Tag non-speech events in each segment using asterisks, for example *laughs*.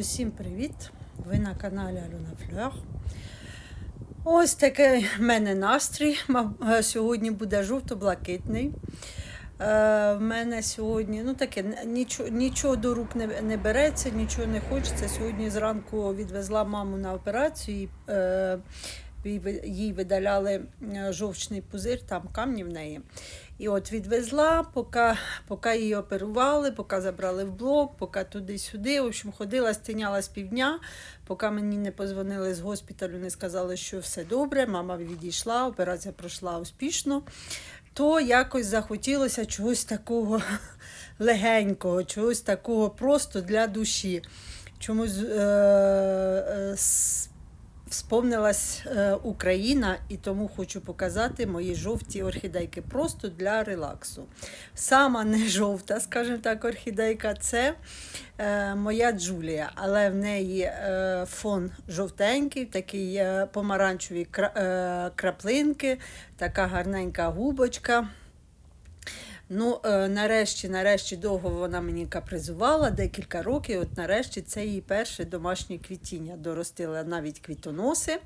Усім привіт! Ви на каналі Альона Флер. Ось такий в мене настрій. Е, Сьогодні буде жовто-блакитний. Е, В мене сьогодні ну таке, нічого, нічого до рук не, не береться, нічого не хочеться. Сьогодні зранку відвезла маму на операцію. і, Е, їй видаляли жовчний пузир, там камні в неї. І от відвезла, поки, поки її оперували, поки забрали в блок, поки туди-сюди. В общем, ходила, стинялась півдня, поки мені не позвонили з госпіталю, не сказали, що все добре, мама відійшла, операція пройшла успішно. То якось захотілося чогось такого *laughs* легенького, чогось такого просто для душі. Чомусь е, е, Вспомнилась е, Україна, і тому хочу показати мої жовті орхідейки просто для релаксу. Сама не жовта, скажімо так, орхідейка це е, моя Джулія, але в неї е, фон жовтенький, такий е, помаранчеві кра, краплинки, така гарненька губочка. Ну, е, нарешті, нарешті, довго вона мені капризувала, декілька років. От нарешті це її перше домашнє квітіння. Доростила навіть квітоноси.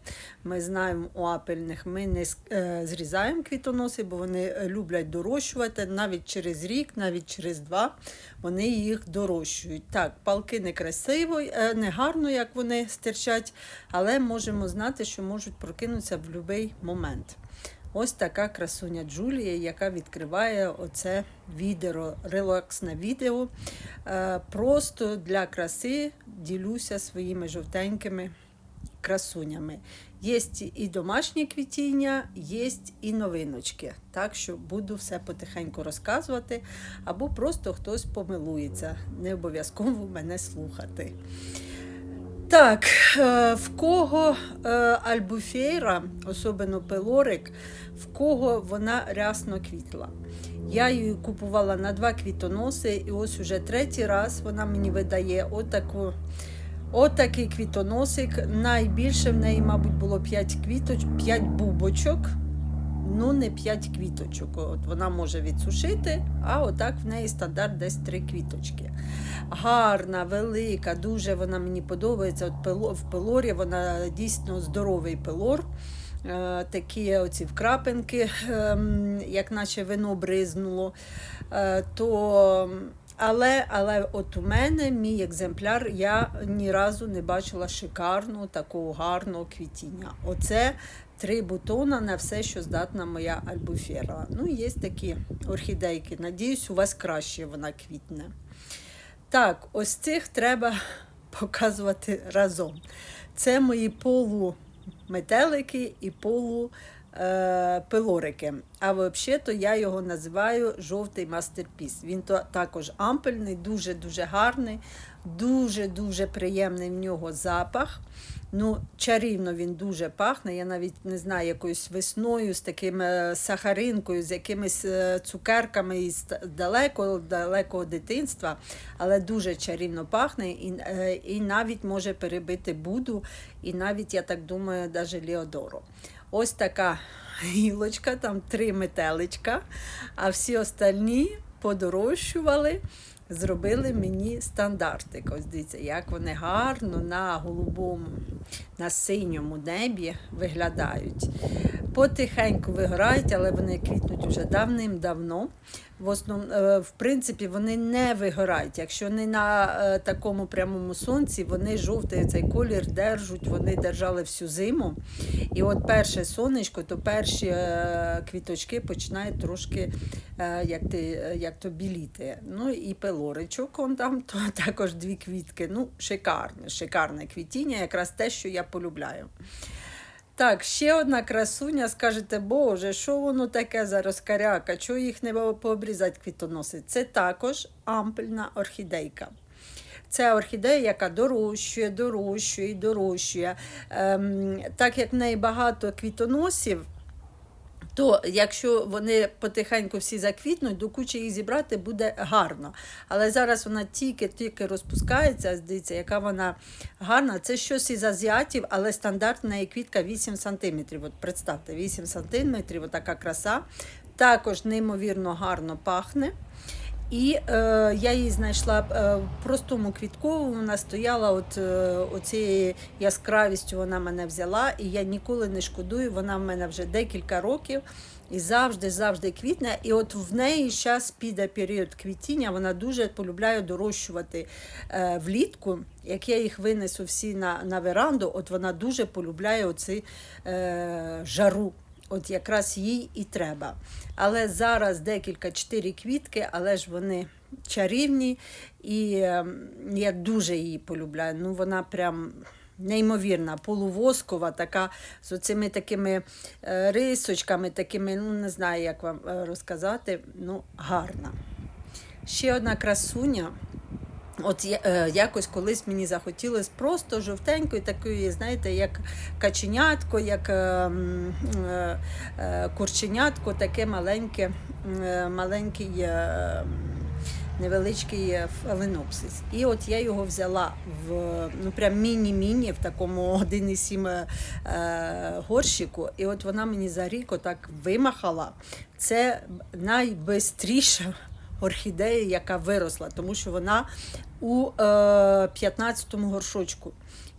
Ми знаємо у апельних ми не е, зрізаємо квітоноси, бо вони люблять дорощувати навіть через рік, навіть через два вони їх дорощують. Так, палки не красиво, е, не гарно, як вони стирчать, але можемо знати, що можуть прокинутися в будь-який момент. Ось така красуня Джулія, яка відкриває оце відео, релаксне відео. Е, Просто для краси ділюся своїми жовтенькими красунями. Є і домашнє квітіння, є і новиночки. Так що буду все потихеньку розказувати, або просто хтось помилується. Не обов'язково мене слухати. Так, е, в кого е, альбуфейра, особливо пелорик, в кого вона рясно квітла. Я її купувала на два квітоноси, і ось уже третій раз вона мені видає отаку, отакий квітоносик. Найбільше в неї, мабуть, було 5 квіточ, 5 бубочок. Ну, не 5 квіточок. От вона може відсушити, а отак в неї стандарт десь 3 квіточки. Гарна, велика, дуже вона мені подобається. От в пилорі вона дійсно здоровий пелор. Е, Такі оці вкрапинки, ем, як наче вино бризнуло. Е, То, але, але от у мене мій екземпляр, я ні разу не бачила шикарного такого гарного квітіння. Оце три бутона на все, що здатна моя альбуфера. Ну, є такі орхідейки. Надіюсь, у вас краще вона квітне. Так, ось цих треба *laughs* показувати разом. Це мої полуметелики і полу. Е, Пилорики. А взагалі-то я його називаю жовтий мастерпіс. Він то також ампельний, дуже-дуже гарний, дуже-дуже приємний в нього запах. Ну, чарівно він дуже пахне. Я навіть не знаю, якоюсь весною з таким е, сахаринкою, з якимись е, цукерками із далекого, далекого дитинства, але дуже чарівно пахне і, і навіть може перебити Буду, і навіть, я так думаю, навіть Леодору. Ось така гілочка, там три метеличка, а всі остальні подорожчували зробили мені стандартик. Ось дивіться, як вони гарно на голубому, на синьому небі виглядають. Потихеньку вигорають, але вони квітнуть вже давним-давно. В основ... е, в принципі, вони не вигорають. Якщо не на е, такому прямому сонці, вони жовтий цей колір держуть, вони держали всю зиму. І от перше сонечко, то перші е, квіточки починають трошки як, ти, як то біліти. Ну і пелоричок, он там *laughs* то також дві квітки. Ну, шикарне, шикарне квітіння, якраз те, що я полюбляю. Так, ще одна красуня, скажете, Боже, що воно таке за розкаряка, чого їх не пообрізати квітоноси? Це також ампельна орхідейка. Це орхідея, яка дорощує, дорощує дорощує. Ем, так як в неї багато квітоносів, то якщо вони потихеньку всі заквітнуть, до кучі їх зібрати буде гарно. Але зараз вона тільки-тільки розпускається, здається, яка вона гарна. Це щось із азіатів, але стандартна її квітка 8 см. От представте, 8 см, така краса. Також неймовірно гарно пахне. І е, я її знайшла е, в простому квітковому. Вона стояла от е, оцією яскравістю. Вона мене взяла, і я ніколи не шкодую. Вона в мене вже декілька років і завжди, завжди квітне. І от в неї зараз піде період квітіння. Вона дуже полюбляє дорощувати е, влітку. Як я їх винесу всі на, на веранду, от вона дуже полюбляє оці е, жару. От якраз їй і треба. Але зараз декілька чотири квітки, але ж вони чарівні, і ем, я дуже її полюбляю. Ну, вона прям неймовірна, полувоскова, така з оцими такими е, рисочками, такими, ну не знаю, як вам е, розказати, ну, гарна. Ще одна красуня. От е, якось колись мені захотілося просто жовтенької, такої, знаєте, як каченятко, як е, е, е, курченятко, таке маленьке, е, маленький. е, Невеличкий фаленопсис. І от я його взяла в ну прям міні-міні, в такому 1,7 е, е, горщику. І от вона мені за рік отак вимахала. Це найбистріша орхідея, яка виросла, тому що вона у е, 15-му горшочку.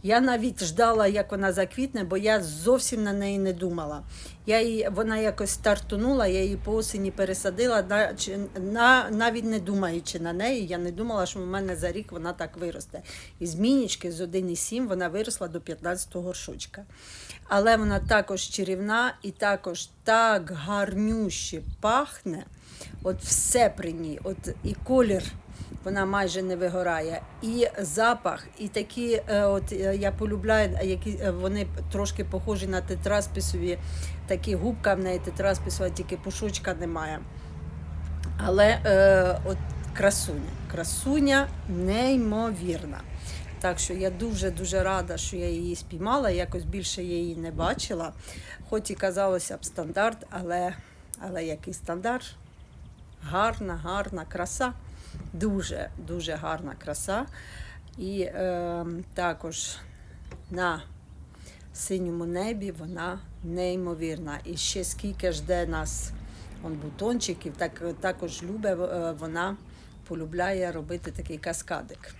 Я навіть ждала, як вона заквітне, бо я зовсім на неї не думала. Я її, вона якось стартунула, я її по осені пересадила, на, на, навіть не думаючи на неї, я не думала, що в мене за рік вона так виросте. Із мінічки з 1,7 вона виросла до 15-го горшочка. Але вона також чарівна і також так гарнюще пахне. От все при ній, от і колір вона майже не вигорає, і запах, і такі, е, от е, я полюбляю, які е, вони трошки похожі на тетраспісові, такі губка в неї тетраспісова, тільки пушочка немає. Але е, от красуня, красуня неймовірна. Так що я дуже-дуже рада, що я її спіймала. Якось більше її не бачила. Хоч і казалося б стандарт, але, але який стандарт? Гарна, гарна краса. Дуже, дуже гарна краса. І е, також на синьому небі вона неймовірна. І ще скільки жде нас он, бутончиків, так, також любить, е, вона полюбляє робити такий каскадик.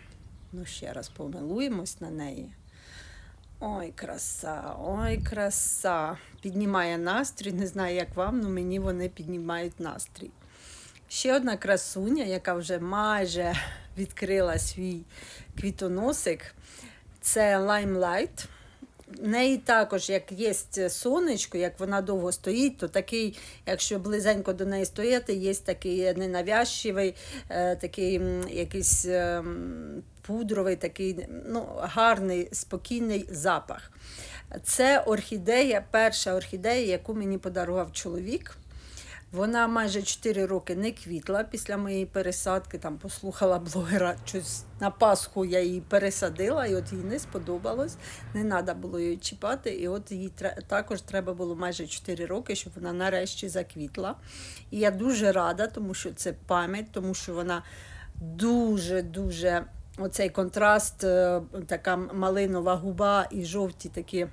Ну, ще раз помилуємось на неї. Ой, краса, ой, краса. Піднімає настрій. Не знаю, як вам, але мені вони піднімають настрій. Ще одна красуня, яка вже майже *laughs* відкрила свій квітоносик, це Limelight. В неї також, як є сонечко, як вона довго стоїть, то такий, якщо близенько до неї стояти, є такий ненавязчивий, е, такий якийсь е, пудровий, такий ну, гарний, спокійний запах. Це орхідея, перша орхідея, яку мені подарував чоловік. Вона майже 4 роки не квітла після моєї пересадки. Там послухала блогера, щось на Пасху я її пересадила, і от їй не сподобалось. Не треба було її чіпати. І от їй також треба було майже 4 роки, щоб вона нарешті заквітла. І я дуже рада, тому що це пам'ять, тому що вона дуже-дуже оцей контраст, е, така малинова губа і жовті такі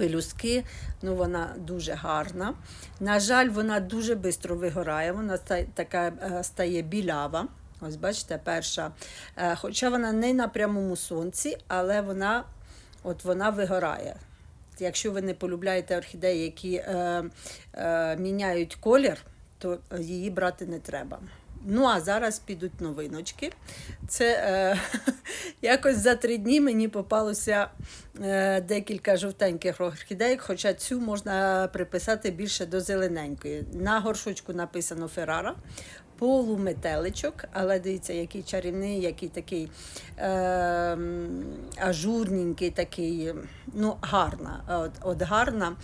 пелюстки, ну вона дуже гарна. На жаль, вона дуже швидко вигорає, вона така е, стає білява. Ось бачите, перша. Е, Хоча вона не на прямому сонці, але вона, от вона вигорає. Якщо ви не полюбляєте орхідеї, які е, е, міняють колір, то її брати не треба. Ну, а зараз підуть новиночки. Це е, *laughs* якось за три дні мені попалося е, декілька жовтеньких орхідей, хоча цю можна приписати більше до зелененької. На горшочку написано Феррара. Полуметеличок, але дивіться, який чарівний, який такий е, ажурненький, такий, ну, гарна, от, от гарна.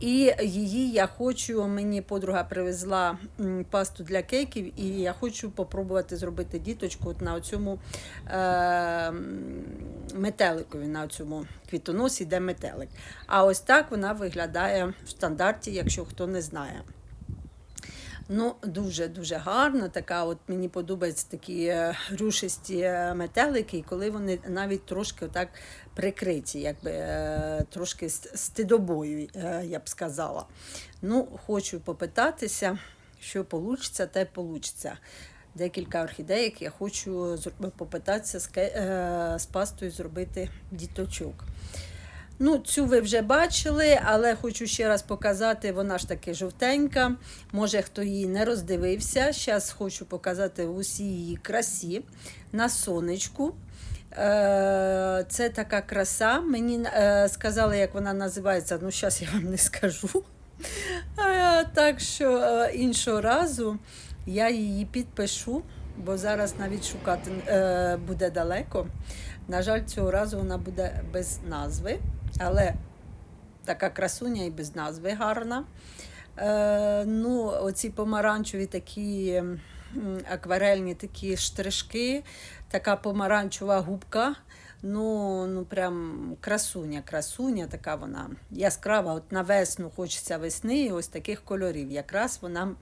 І її я хочу, мені подруга привезла пасту для кейків, і я хочу попробувати зробити діточку от на цьому е, метеликові, на цьому квітоносі, де метелик. А ось так вона виглядає в стандарті, якщо хто не знає. Ну, дуже-дуже гарна. Така, от мені подобаються такі е, рюшисті е, метелики, і коли вони навіть трошки отак прикриті, якби е, трошки стидобою, я б сказала. Ну, хочу попитатися, що вийде, те вийде. декілька орхідеїк. Я хочу попитатися з пастою зробити діточок. Ну, цю ви вже бачили, але хочу ще раз показати, вона ж таки жовтенька. Може, хто її не роздивився. Зараз хочу показати в усій її красі на сонечку. Е, Це така краса. Мені е, сказали, як вона називається. Ну, зараз я вам не скажу. Так що е, іншого разу я її підпишу, бо зараз навіть шукати буде далеко. На жаль, цього разу вона буде без назви, але така красуня і без назви гарна. Е, ну, оці помаранчеві такі акварельні такі штришки, така помаранчева губка. Ну, ну прям красуня, красуня, така вона яскрава. От на весну хочеться весни і ось таких кольорів. Якраз вона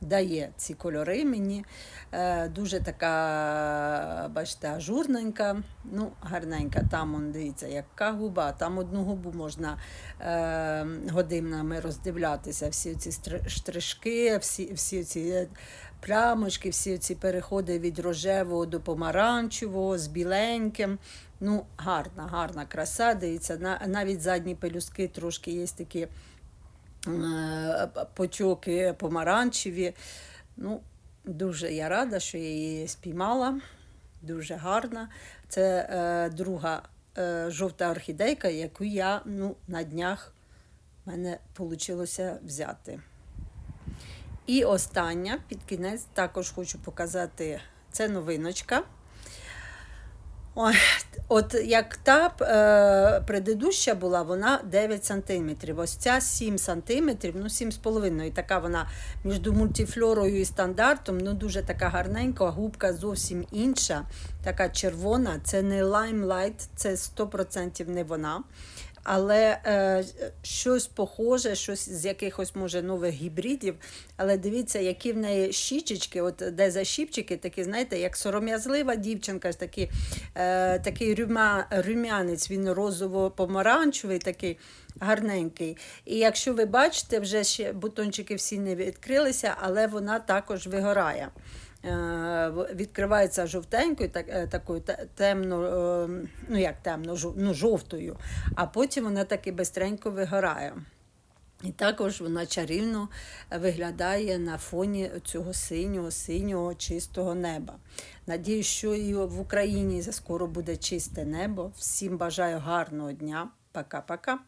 дає ці кольори мені. Е, дуже така, бачите, ажурненька, ну, гарненька. Там, он, дивіться, яка губа, там одну губу можна е, годинами роздивлятися. Всі ці штришки, всі, всі ці плямочки, всі ці переходи від рожевого до помаранчевого з біленьким. Ну, гарна, гарна краса. Дивіться, навіть задні пелюстки трошки є такі е, почоки помаранчеві. Ну, дуже я рада, що я її спіймала. Дуже гарна. Це е, друга е, жовта орхідейка, яку я ну, на днях в мене вийшло взяти. І остання під кінець також хочу показати це новиночка. От як та е, предыдуща була, вона 9 см. Ось ця 7 см, ну 7,5 Така вона між мультифлорою і стандартом, ну дуже така гарненька, губка зовсім інша, така червона. Це не Limelight, це 100% не вона. Але е, щось похоже, щось з якихось може нових гібридів. Але дивіться, які в неї щічечки, от де за щіпчики, такі, знаєте, як сором'язлива дівчинка, ж такі, е, такий рюма, рум'янець, він розово-помаранчевий, такий гарненький. І якщо ви бачите, вже ще бутончики всі не відкрилися, але вона також вигорає. Е, відкривається жовтенькою, так, е, такою темно, е, ну як темно, ну, жовтою, а потім вона таки бистренько вигорає. І також вона чарівно виглядає на фоні цього синього, синього, чистого неба. Надіюсь, що і в Україні скоро буде чисте небо. Всім бажаю гарного дня. Пока-пока.